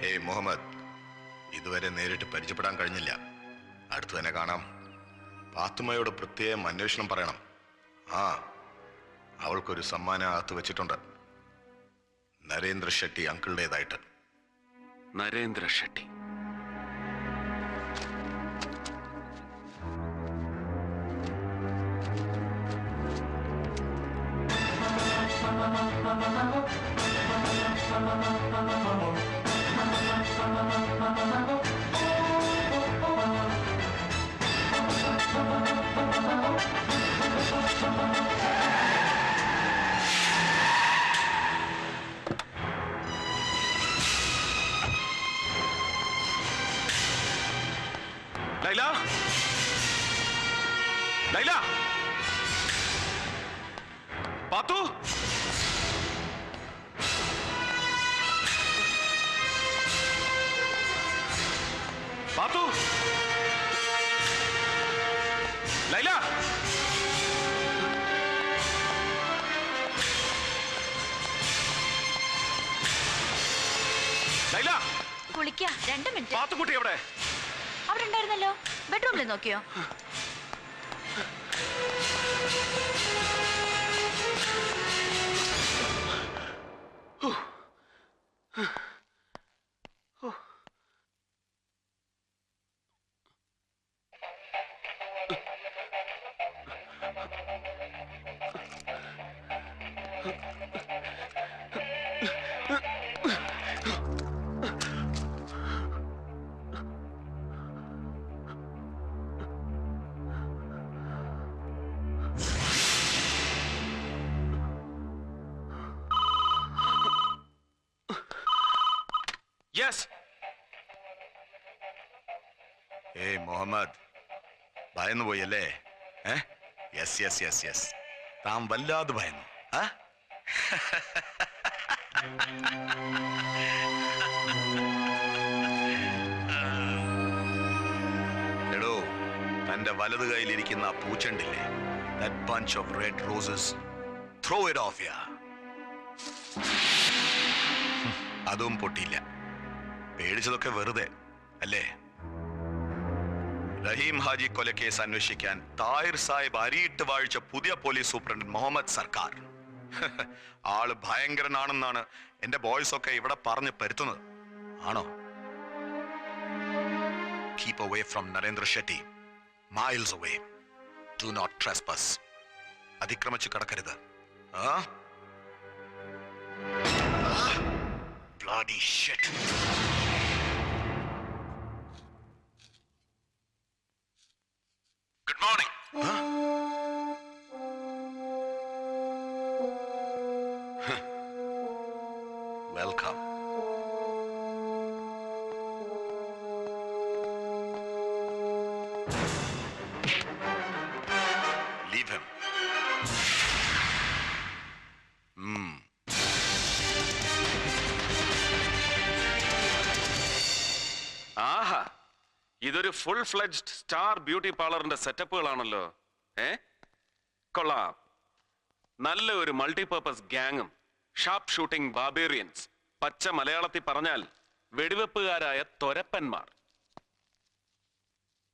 Hey Muhammad ഇതുവരെ നേരിട്ട് പരിചയപ്പെടാൻ കഴിഞ്ഞില്ല. അടുത്തു തന്നെ കാണാം. പാത്തുമ്മയോട് പ്രത്യേകം അന്വേഷണം പറയണം. ആ അവൾക്കൊരു സമ്മാനം അകത്ത് വെച്ചിട്ടുണ്ട്. നരേന്ദ്ര ഷെട്ടി അങ്കിളുടേതായിട്ട് നരേന്ദ്ര ഷെട്ടി ലൈല പാത്തു. ലൈല. ലൈല. കുളിക്കാ രണ്ട് മിനിറ്റ്. പാത്തുക്കുട്ടി എവിടെ? അവിടെ ഉണ്ടായിരുന്നല്ലോ. ബെഡ്റൂമിൽ നോക്കിയോ? യെസ് ഏയ് മുഹമ്മദ് ഭയന്നു പോയല്ലേ? ഏ? യെസ് യെസ് യെസ് യെസ് താൻ വല്ലാതെ ഭയന്നു. ആ? എടോ തന്റെ വലത് കയ്യിലിരിക്കുന്ന ആ പൂച്ചണ്ടില്ലേ? That bunch of red roses throw it off yeah അതും പൊട്ടിയില്ല. പേടിച്ചതൊക്കെ വെറുതെ അല്ലേ? റഹീം ഹാജി കൊലക്കേസ് അന്വേഷിക്കാൻ താഹിർ സാഹിബ് അരിയിട്ട് വാഴിച്ച പുതിയ പോലീസ് സൂപ്രണ്ട് മുഹമ്മദ് സർക്കാർ. ആൾ ഭയങ്കരനാണെന്നാണ് എന്റെ ബോയ്സ് ഒക്കെ ഇവിടെ പറഞ്ഞ് പരുത്തുന്നത്. ആണോ? Keep away from Narendra Shetty miles away do not trespass അതിക്രമിച്ച് കടക്കരുത്. ആ? Bloody shit. ഇതൊരു ഫുൾ ഫ്ലെഡ്ജ്ഡ് സ്റ്റാർ ബ്യൂട്ടി പാർലറിന്റെ സെറ്റപ്പുകളാണല്ലോ ഏ? കൊള്ളാം. നല്ല ഒരു മൾട്ടിപർപ്പസ് ഗ്യാങ്ങും ഷാർപ്പ് ഷൂട്ടിംഗ് ബാബേറിയൻസ് പച്ച മലയാളത്തിൽ പറഞ്ഞാൽ വെടിവെപ്പുകാരായ തൊരപ്പന്മാർ.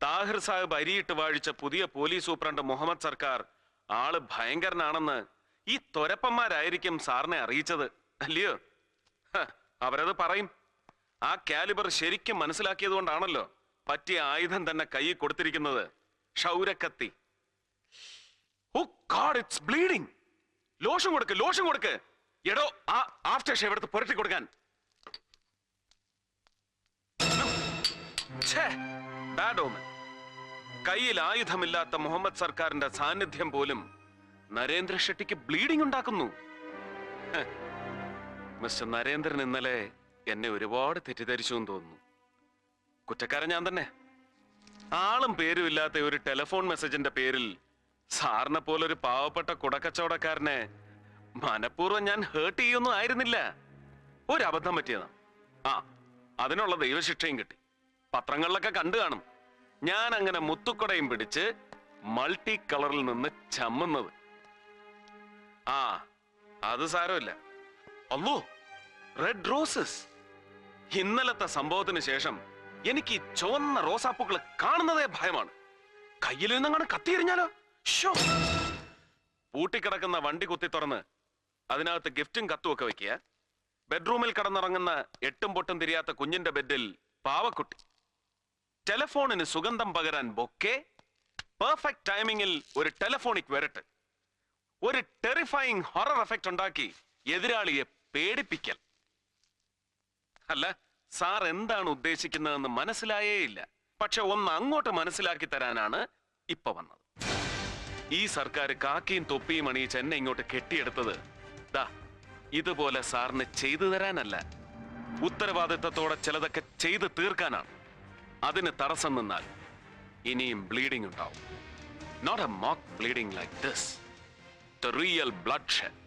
താഹിർ സാഹിബ് അരിയിട്ട് വാഴിച്ച പുതിയ പോലീസ് സൂപ്രണ്ട് മുഹമ്മദ് സർക്കാർ ആൾ ഭയങ്കരനാണെന്ന് ഈ തൊരപ്പന്മാരായിരിക്കും സാറിനെ അറിയിച്ചത് അല്ലയോ? അവരത് പറയും. ആ കാലിബർ ശരിക്കും മനസ്സിലാക്കിയത് കൊണ്ടാണല്ലോ. പറ്റിയ ആയുധം തന്നെ കൈ കൊടുത്തിരിക്കുന്നത് ക്ഷൗരക്കത്തി. Oh God it's bleeding lotion കൊടുക്ക് ലോഷൻ കൊടുക്ക്. എടോ ആ ആഫ്റ്റർ ഷേവ് പുരട്ടി കൊടുക്കാൻ. ബാഡ് ഓമൻ കയ്യിൽ ആയുധമില്ലാത്ത മുഹമ്മദ് സർക്കാരിന്റെ സാന്നിധ്യം പോലും നരേന്ദ്ര ഷെട്ടിക്ക് ബ്ലീഡിംഗ് ഉണ്ടാക്കുന്നു. മിസ്റ്റർ നരേന്ദ്രൻ ഇന്നലെ എന്നെ ഒരുപാട് തെറ്റിദ്ധരിച്ചു എന്ന് തോന്നുന്നു. കുറ്റക്കാരൻ ഞാൻ തന്നെ. ആളും പേരുമില്ലാത്ത ഒരു ടെലിഫോൺ മെസ്സേജിന്റെ പേരിൽ സാറിനെ പോലെ ഒരു പാവപ്പെട്ട കുടക്കച്ചവടക്കാരനെ മനഃപൂർവം ഞാൻ ഹേർട്ട് ചെയ്യൊന്നും ആയിരുന്നില്ല. ഒരു അബദ്ധം പറ്റിയതാ. ആ അതിനുള്ള ദൈവശിക്ഷയും കിട്ടി. പത്രങ്ങളിലൊക്കെ കണ്ടു കാണും. ഞാൻ അങ്ങനെ മുത്തുക്കുടയും പിടിച്ച് മൾട്ടി കളറിൽ നിന്ന് ചമ്മുന്നത്. ആ അത് സാരമില്ല. അല്ലോ റെഡ് റോസസ് ഇന്നലത്തെ സംഭവത്തിന് ശേഷം എനിക്ക് ഈ ചുവന്ന റോസാപ്പൂക്കൾ കാണുന്നതേ ഭയമാണ്. കയ്യിൽ നിന്നങ്ങനെ കത്തിയെറിഞ്ഞാലോ പൂട്ടിക്കിടക്കുന്ന വണ്ടി കുത്തി തുറന്ന് അതിനകത്ത് ഗിഫ്റ്റും കത്തും ഒക്കെ വെക്കുക. ബെഡ്റൂമിൽ കടന്നിറങ്ങുന്ന എട്ടും പൊട്ടും തിരിയാത്ത കുഞ്ഞിന്റെ ബെഡിൽ പാവക്കുട്ടി. ടെലഫോണിന് സുഗന്ധം പകരാൻ ബൊക്കെ. പെർഫെക്റ്റ് ടൈമിങ്ങിൽ ഒരു ടെലഫോണിക് വരട്ട്. ഒരു ടെറിഫൈങ് ഹൊറർ എഫക്റ്റ് ഉണ്ടാക്കി എതിരാളിയെ പേടിപ്പിക്കൽ. അല്ല സാർ എന്താണ് ഉദ്ദേശിക്കുന്നതെന്ന് മനസ്സിലായേ ഇല്ല. പക്ഷെ ഒന്ന് അങ്ങോട്ട് മനസ്സിലാക്കി തരാനാണ് ഇപ്പൊ വന്നത്. ഈ സർക്കാർ കാക്കിയും തൊപ്പിയും അണിയിച്ച് എന്നെ ഇങ്ങോട്ട് കെട്ടിയെടുത്തത്. ദാ ഇതുപോലെ സാറിന് ചെയ്തു തരാനല്ല. ഉത്തരവാദിത്തത്തോടെ ചിലതൊക്കെ ചെയ്ത് തീർക്കാനാണ്. അതിന് തടസ്സം നിന്നാൽ ഇനിയും ബ്ലീഡിംഗ് ഉണ്ടാവും. Not a mock bleeding like this the real blood shed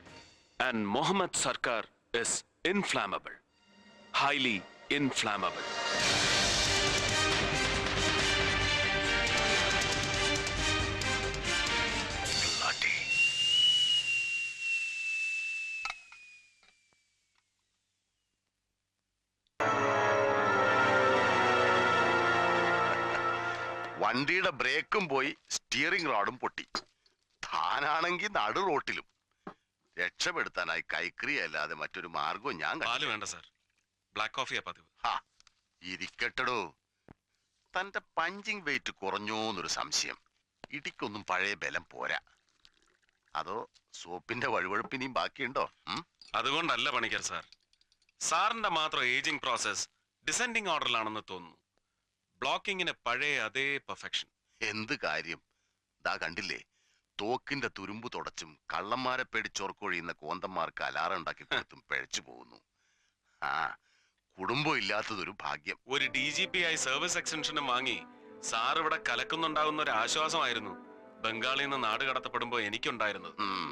and Muhammad Sarkar is inflammable highly inflammable. വണ്ടിയുടെ ബ്രേക്കും പോയി സ്റ്റിയറിംഗ് റോഡും പൊട്ടി. താനാണെങ്കിൽ നടു റോട്ടിലും. രക്ഷപ്പെടുത്താനായി കൈക്രിയ അല്ലാതെ മറ്റൊരു മാർഗവും ഞാൻ വേണ്ട സാർ. ബ്ലാക്ക് കോഫിയാ പതിവ്. ഹാ, ഇരിക്കട്ടെടോ. തന്റെ പഞ്ചിങ് വെയിറ്റ് കുറഞ്ഞോന്നൊരു സംശയം. ഇടിക്കൊന്നും പഴയ ബലം പോരാ. അതോ സോപ്പിന്റെ വഴുവഴുപ്പിനെയും ബാക്കിയുണ്ടോ? അതുകൊണ്ടല്ല പണിക്കർ സാർ. സാറിന്റെ മാത്രം ഏജിംഗ് പ്രോസസ് ഡിസെൻഡിങ് ഓർഡറിലാണെന്ന് തോന്നുന്നു. ബ്ലോക്കിങ്ങിന് പഴയ അതേ പെർഫെക്ഷൻ. എന്ത് കാര്യം? ദാ കണ്ടില്ലേ? തോക്കിന്റെ തുരുമ്പ് തുടച്ചും കള്ളന്മാരെ പേടിച്ചോർക്കൊഴിയുന്ന കോന്തന്മാർക്ക് അലാറം ഉണ്ടാക്കി കൊടുത്തും പിഴച്ചു പോകുന്നു. ആ കുടുംബം ഇല്ലാത്തതൊരു ഭാഗ്യം. ഒരു ഡി ജി പി ആയി സർവീസ് എക്സ്റ്റൻഷനും വാങ്ങി സാർ ഇവിടെ കലക്കുന്നുണ്ടാവുന്ന ഒരു ആശ്വാസമായിരുന്നു. ബംഗാളിൽ നിന്ന് നാട് കടത്തപ്പെടുമ്പോ എനിക്കുണ്ടായിരുന്നത്. ഉം,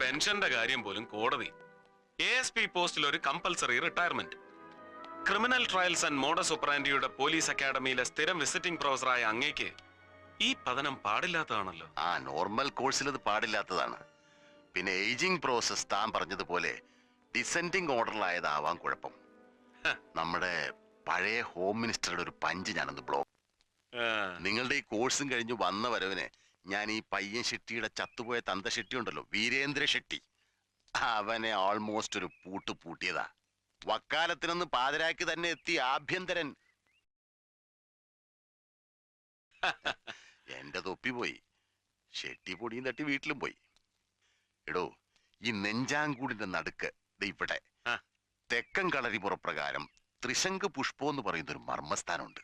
പെൻഷന്റെ കാര്യം പോലും കോടതി. എ എസ് പി പോസ്റ്റിൽ ഒരു compulsory retirement criminal trials and modus സൂപ്രാൻഡിയുടെ police അക്കാഡമിയിലെ സ്ഥിരം വിസിറ്റിംഗ് പ്രൊഫസറായ അങ്ങേക്ക് ഈ പതനം പാടില്ലാത്തതാണല്ലോ. ആ നോർമൽ കോഴ്സിൽ അത് പാടില്ലാത്തതാണ്. പിന്നെ ഏജിംഗ് പ്രോസസ് താൻ പറഞ്ഞതുപോലെ ഡിസെൻഡിങ് ഓർഡറിലായതാവാം കുഴപ്പം. നമ്മുടെ പഴയ ഹോം മിനിസ്റ്ററുടെ ഒരു പഞ്ച് ഞാനൊന്ന് ബ്ലോക്ക് നിങ്ങളുടെ ഈ കോഴ്സും കഴിഞ്ഞ് വന്ന വരവിന് ഞാൻ ഈ പയ്യൻ ഷെട്ടിയുടെ ചത്തുപോയ തന്ത ഷെട്ടി ഉണ്ടല്ലോ വീരേന്ദ്ര ഷെട്ടി. അവനെ ഓൾമോസ്റ്റ് ഒരു പൂട്ട് പൂട്ടിയതാ. വക്കാലത്തിനൊന്ന് പാതിരാക്കി തന്നെ എത്തി ആഭ്യന്തരൻ. എന്റെ തൊപ്പി പോയി. ഷെട്ടി പൊടിയും തട്ടി വീട്ടിലും പോയി. എടോ ഈ നെഞ്ചാങ്കൂടിന്റെ നടുക്ക് ഇവിടെ. തെക്കൻ കളരിപുറപ്രകാരം ത്രിശങ്ക് പുഷ്പം എന്ന് പറയുന്ന ഒരു മർമ്മസ്ഥാനമുണ്ട്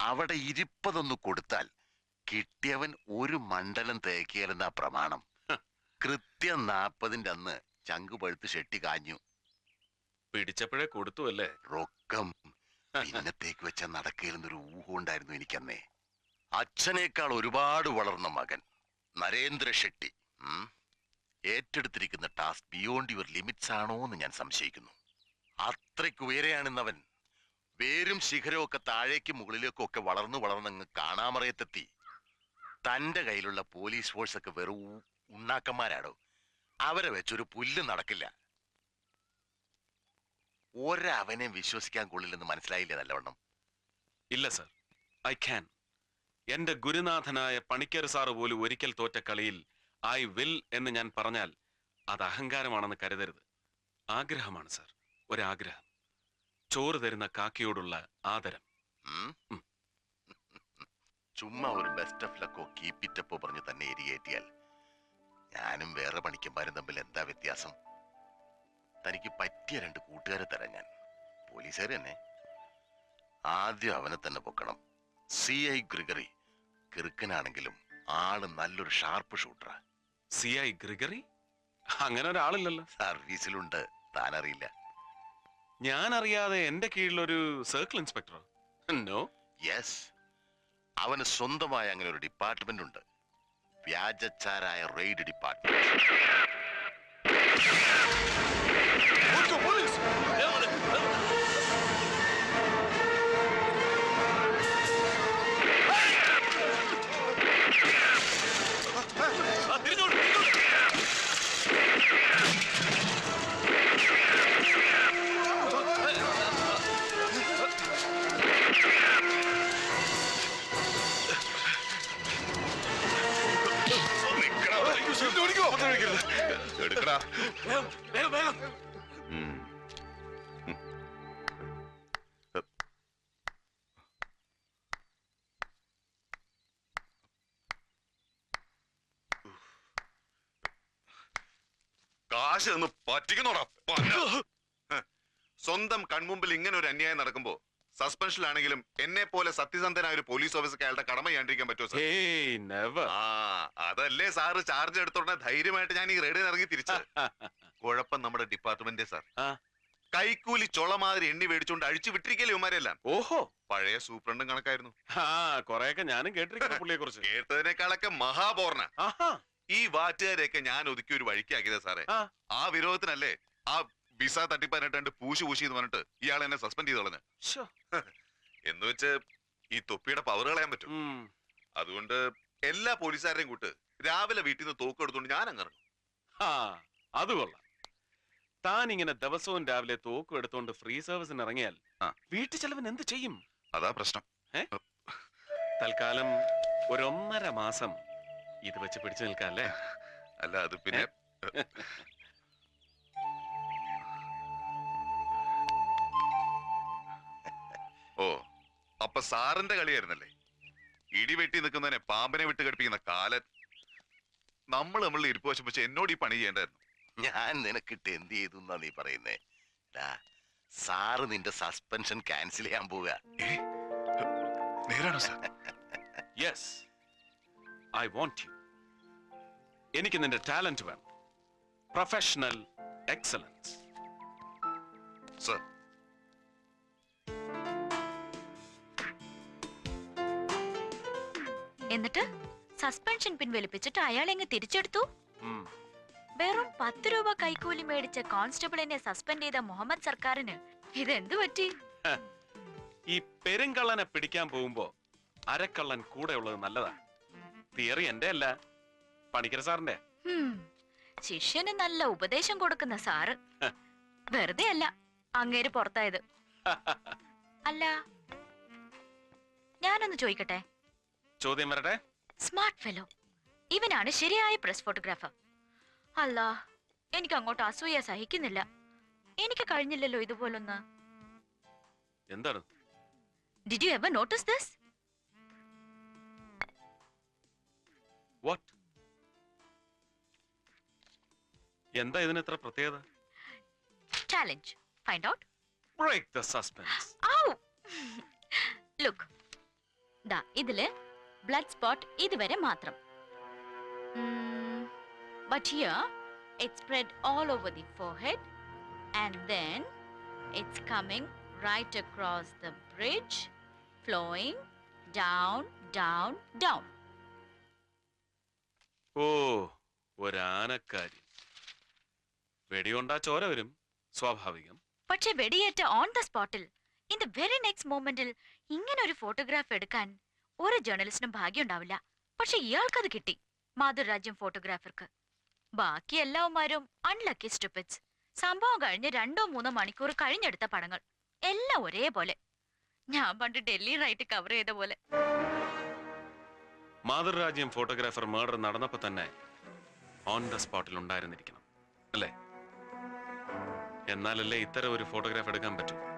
അവിടെ ഇരിപ്പതൊന്ന് കൊടുത്താൽ കിട്ടിയവൻ ഒരു മണ്ഡലം തേക്കിയാലെന്ന പ്രമാണം. കൃത്യം നാപ്പതിന്റെ അന്ന് ചങ്ക് പഴുത്ത് ഷെട്ടി കാഞ്ഞു. പിടിച്ചപ്പോഴേ കൊടുത്തു അല്ലേ? റൊക്കം. ഇന്നത്തേക്ക് വെച്ച നടക്കയിലെന്നൊരു ഊഹം ഉണ്ടായിരുന്നു എനിക്കന്നേ. അച്ഛനേക്കാൾ ഒരുപാട് വളർന്ന മകൻ നരേന്ദ്ര ഷെട്ടി. ഏറ്റെടുത്തിരിക്കുന്ന ടാസ്ക് ബിയോണ്ട് യുവർ ലിമിറ്റ്സ് ആണോ എന്ന് ഞാൻ സംശയിക്കുന്നു. അത്രയ്ക്ക് ഉയരെയാണെന്നവൻ. വേരും ശിഖരവും ഒക്കെ താഴേക്കും മുകളിലേക്കും ഒക്കെ വളർന്നു വളർന്നങ്ങ് കാണാമറയത്തെത്തി. തന്റെ കയ്യിലുള്ള പോലീസ് ഫോഴ്സ് ഒക്കെ വെറു ഉണ്ണാക്കന്മാരാടോ. അവരെ വെച്ചൊരു പുല്ല് നടക്കില്ല. ഒരവനെ വിശ്വസിക്കാൻ കൊള്ളില്ലെന്ന് മനസ്സിലായില്ലേ നല്ലവണ്ണം? ഇല്ല സർ. I can. എന്റെ ഗുരുനാഥനായ പണിക്കർ സാറ് പോലും ഒരിക്കൽ തോറ്റ കളിയിൽ ഐ വിൽ എന്ന് ഞാൻ പറഞ്ഞാൽ അത് അഹങ്കാരമാണെന്ന് കരുതരുത്. ആഗ്രഹമാണ് സർ. ഒരാഗ്രഹം. ചോറ് തരുന്ന കാക്കയോടുള്ള ആദരം. ചുമ്മാ ഒരു ബെസ്റ്റ് ഓഫ് ലക്കോ കീപ്പിറ്റപ്പോ പറഞ്ഞു തന്നെ എരിയേറ്റിയാൽ ഞാനും വേറെ പണിക്കന്മാരും തമ്മിൽ എന്താ വ്യത്യാസം? തനിക്ക് പറ്റിയ രണ്ട് കൂട്ടുകാരെ തരാം ഞാൻ. പോലീസുകാർ തന്നെ. ആദ്യം അവനെ തന്നെ പൊക്കണം. സി ഐ ഗ്രിഗറി കിറുക്കനാണെങ്കിലും ആൾ നല്ലൊരു ഷാർപ്പ് ഷൂട്ടറാ സി ഐ ഗ്രിഗറി? അങ്ങനെ ഒരാളില്ലല്ലോ. സർവീസിലുണ്ട്. താനറിയില്ല. ഞാൻ അറിയാതെ എന്റെ കീഴിലൊരു സർക്കിൾ ഇൻസ്പെക്ടർ നോ അവന് സ്വന്തമായ അങ്ങനെ ഒരു ഡിപ്പാർട്ട്മെന്റ് ഉണ്ട്. വ്യാജച്ചാരായ റെയ്ഡ് ഡിപ്പാർട്ട്മെന്റ് പോലീസ് വേഗം വേഗം വേഗം ഉം. ഉം. കാശ് ഒന്ന് പറ്റിക്കുന്നോടാ സ്വന്തം കൺമുമ്പിൽ ഇങ്ങനെ ഒരു അന്യായം നടക്കുമ്പോ സസ്പെൻഷനിലാണെങ്കിലും എന്നെ പോലെ സത്യസന്ധനായ ഒരു പോലീസ് ഓഫീസർക്ക് അയാളുടെ കടമ ചെയ്യാണ്ടിരിക്കാൻ പറ്റുമോ സാർ? നെവർ ആ അതല്ലേ സാറ് ചാർജ് എടുത്തോടെ ധൈര്യമായിട്ട് ഞാൻ ഈ റേഡിയോ ഇറങ്ങി തിരിച്ചു. കുഴപ്പം നമ്മുടെ ഡിപ്പാർട്ട്മെന്റ് സാർ. കൈക്കൂലി ചൊള മാതിരി എണ്ണി മേടിച്ചുകൊണ്ട് അഴിച്ചു വിട്ടിരിക്കല്ലേ ഇവന്മാരെല്ലാം. ഓഹോ. പഴയ സൂപ്രണ്ടും കണക്കായിരുന്നു. ആ കൊറേയൊക്കെ ഞാനും കേട്ടിരിക്കുന്നു പുള്ളിയെ കുറിച്ച് കേട്ടതിനേക്കാളൊക്കെ മഹാപോർണ. ഈ വാറ്റുകാരെയൊക്കെ ഞാൻ ഒതുക്കി ഒരു വഴിക്കാക്കിയത് സാറേ. ആ. ആ വിരോധത്തിനല്ലേ ആ വിസ തട്ടിപ്പാനായിട്ട് പൂശി പൂശി എന്ന് പറഞ്ഞിട്ട് ഇയാൾ എന്നെ സസ്പെൻഡ് ചെയ്ത് കളഞ്ഞു. എന്ന് വെച്ച് ഈ തൊപ്പിയുടെ പവർ കളയാൻ പറ്റും. അതുകൊണ്ട് എല്ലാ പോലീസുകാരെയും കൂട്ട് രാവിലെ വീട്ടിൽ നിന്ന് തോക്ക് എടുത്തുകൊണ്ട് ഞാൻ അങ്ങനെ ആ അത് കൊള്ളാം. താൻ ഇങ്ങനെ ദിവസവും രാവിലെ തോക്കും എടുത്തോണ്ട് ഫ്രീ സർവീസിന് ഇറങ്ങിയാൽ. വീട്ടു ചെലവിന് എന്ത് ചെയ്യും? അതാ പ്രശ്നം. തൽക്കാലം ഒരൊന്നര മാസം ഇത് വെച്ച് പിടിച്ചു നിൽക്കാം അല്ലേ അല്ല അത് പിന്നെ ഓ അപ്പൊ സാറിന്റെ കളിയായിരുന്നല്ലേ? ഇടി വെട്ടി നിൽക്കുന്നതിനെ പാമ്പിനെ വിട്ട് കടിപ്പിക്കുന്ന കാലൻ. നമ്മൾ നമ്മൾ ഇരിപ്പ് വശം എന്നോട് ഈ പണി ചെയ്യേണ്ടായിരുന്നു. ഞാൻ നിനക്കിട്ട് എന്ത് ചെയ്തു എന്നാ നീ പറയുന്നേ? സാറ് നിന്റെ സസ്പെൻഷൻ ക്യാൻസൽ ചെയ്യാൻ പോവുക. നേരാണോ sir? Yes I want you എനിക്ക് നിന്റെ ടാലന്റ് വേണം. പ്രൊഫഷണൽ എക്സലൻസ് സാർ എന്നിട്ട് സസ്പെൻഷൻ പിൻവലിപ്പിച്ചിട്ട് അയാൾ എങ്ങ് തിരിച്ചെടുത്തു. വെറും പത്ത് രൂപ കൈക്കൂലി മേടിച്ച കോൺസ്റ്റബിളിനെ സസ്പെൻഡ് ചെയ്ത മുഹമ്മദ് സർക്കാരിന് ഇതെന്തു പറ്റി? ഈ പെരുങ്കള്ളനെ പിടിക്കാൻ പോകുമ്പോ അരക്കള്ളൻ കൂടെ ഉള്ളത് നല്ലതാ. തിയറി എന്റെ അല്ല. പണിക്കര സാറിന്റെ. ശിഷ്യന് നല്ല ഉപദേശം കൊടുക്കുന്ന സാറ്. വെറുതെ അല്ല അങ്ങേര് പുറത്തായത്. അല്ല ഞാനൊന്ന് ചോദിക്കട്ടെ? ചോദ്യം വരട്ടെ? സ്മാർട്ട് ഫെലോ ഇവനാണ് ശരിയായ പ്രസ് ഫോട്ടോഗ്രാഫർ അല്ല എനിക്ക് അങ്ങോട്ട് അസൂയ സഹിക്കുന്നില്ല. എനിക്ക് കഴിഞ്ഞില്ലല്ലോ ഇതുപോലൊന്ന്. എന്താണ്? Did you ever notice this what എന്താ ഇതിന് ഇത്ര പ്രത്യേകത? Challenge find out break the suspense ow look ദാ ഇതിൽ ബ്ലഡ് സ്പോട്ട് ഇതുവരെ മാത്രം. But here it spread all over the forehead and then it's coming right across the bridge flowing down down down oh ഒരാനക്കാരി. വെടിയുണ്ടാ ചോര വരും സ്വാഭാവികം. പക്ഷെ വെടിയേറ്റ ഓൺ ദ സ്പോട്ടിൽ ഇൻ ദ വെരി നെക്സ്റ്റ് മൊമെന്റിൽ ഇങ്ങനെ ഒരു ഫോട്ടോഗ്രാഫ് എടുക്കാൻ ഒരു ജേർണലിസ്റ്റിനും ഭാഗ്യം ഉണ്ടാവില്ല പക്ഷെ ഇയാൾക്കത് കിട്ടി. മാതൃരാജ്യം ഫോട്ടോഗ്രാഫർക്ക് ബാക്കി എല്ലാവന്മാരും അൺലക്കി സ്റ്റുപ്പിറ്റ്സ് സംഭവം കഴിഞ്ഞ് രണ്ടോ മൂന്നോ മണിക്കൂർ കഴിഞ്ഞെടുത്ത പടങ്ങൾ. എല്ലാം ഒരേപോലെ. ഞാൻ പണ്ട് ഡൽഹി റൈറ്റ് കവർ ചെയ്ത പോലെ. മാതൃരാജ്യം ഫോട്ടോഗ്രാഫർ മർഡർ നടന്നപ്പോ തന്നെ ഓൺ ദ സ്പോട്ടിൽ ഉണ്ടായിരുന്നിരിക്കണം. അല്ലേ? എന്നാലല്ലേ ഇത്തരം ഒരു ഫോട്ടോഗ്രാഫ് എടുക്കാൻ പറ്റൂ?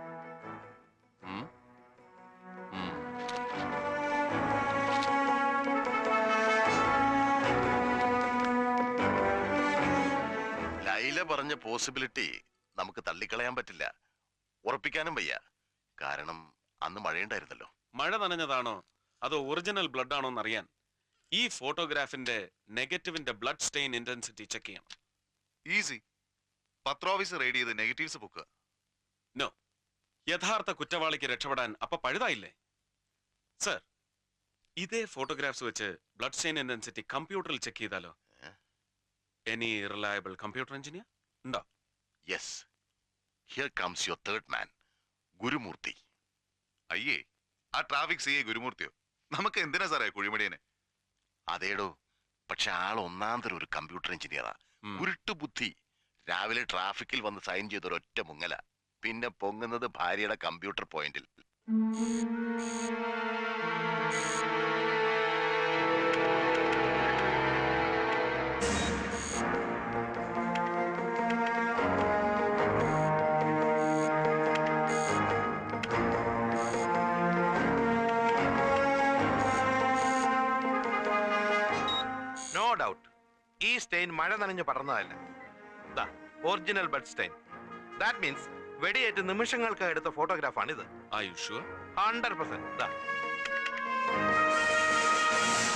പറഞ്ഞ പോസിബിലിറ്റി നമുക്ക് തള്ളിക്കളയാൻ പറ്റില്ല. ഉറപ്പിക്കാനും വയ്യ. കാരണം അന്ന് മഴയുണ്ടായിരുന്നല്ലോ. മഴ നനഞ്ഞതാണോ? അതോ ഒറിജിനൽ ബ്ലഡ് ആണോ എന്നറിയാൻ. ഈ ഫോട്ടോഗ്രാഫിന്റെ നെഗറ്റീവിന്റെ ബ്ലഡ് സ്റ്റെയിൻ ഇന്റൻസിറ്റി ചെക്ക് ചെയ്യണം. ഈസി പത്രോഫീസ് റെഡി ചെയ്ത് നെഗറ്റീവ്സ് ബുക്ക് നോ യഥാർത്ഥ കുറ്റവാളിക്ക് രക്ഷപ്പെടാൻ അപ്പൊ പഴുതായില്ലേ? സർ ഇതേ ഫോട്ടോഗ്രാഫ്സ് വെച്ച് ബ്ലഡ് സ്റ്റെയിൻ ഇന്റൻസിറ്റി കമ്പ്യൂട്ടറിൽ ചെക്ക് ചെയ്താലോ? എനി റിലയബിൾ കമ്പ്യൂട്ടർ എഞ്ചിനീയർ ഉണ്ടോ? Yes here comes your third man Gurumurthy. അയ്യേ ആ ട്രാഫിക് സി ഗുരുമൂർത്തിയോ? നമുക്ക് എന്തിനാ സാറേ കുഴിമടിയനെ? അതേടോ പക്ഷെ ആൾ ഒന്നാന്തരം ഒരു കമ്പ്യൂട്ടർ എഞ്ചിനീയറാ. ഉരുട്ടു ബുദ്ധി രാവിലെ ട്രാഫിക്കിൽ വന്ന് സൈൻ ചെയ്ത ഒരൊറ്റ മുങ്ങല. പിന്നെ പൊങ്ങുന്നത് ഭാര്യയുടെ കമ്പ്യൂട്ടർ പോയിന്റിൽ മഴ നനഞ്ഞു പടർന്നതല്ല ദാ original blood stain that means വെടിയേറ്റ് നിമിഷങ്ങൾക്ക് എടുത്ത ഫോട്ടോഗ്രാഫാണിത് ആയുഷ് ഹൺഡ്രഡ് പെർസെന്റ്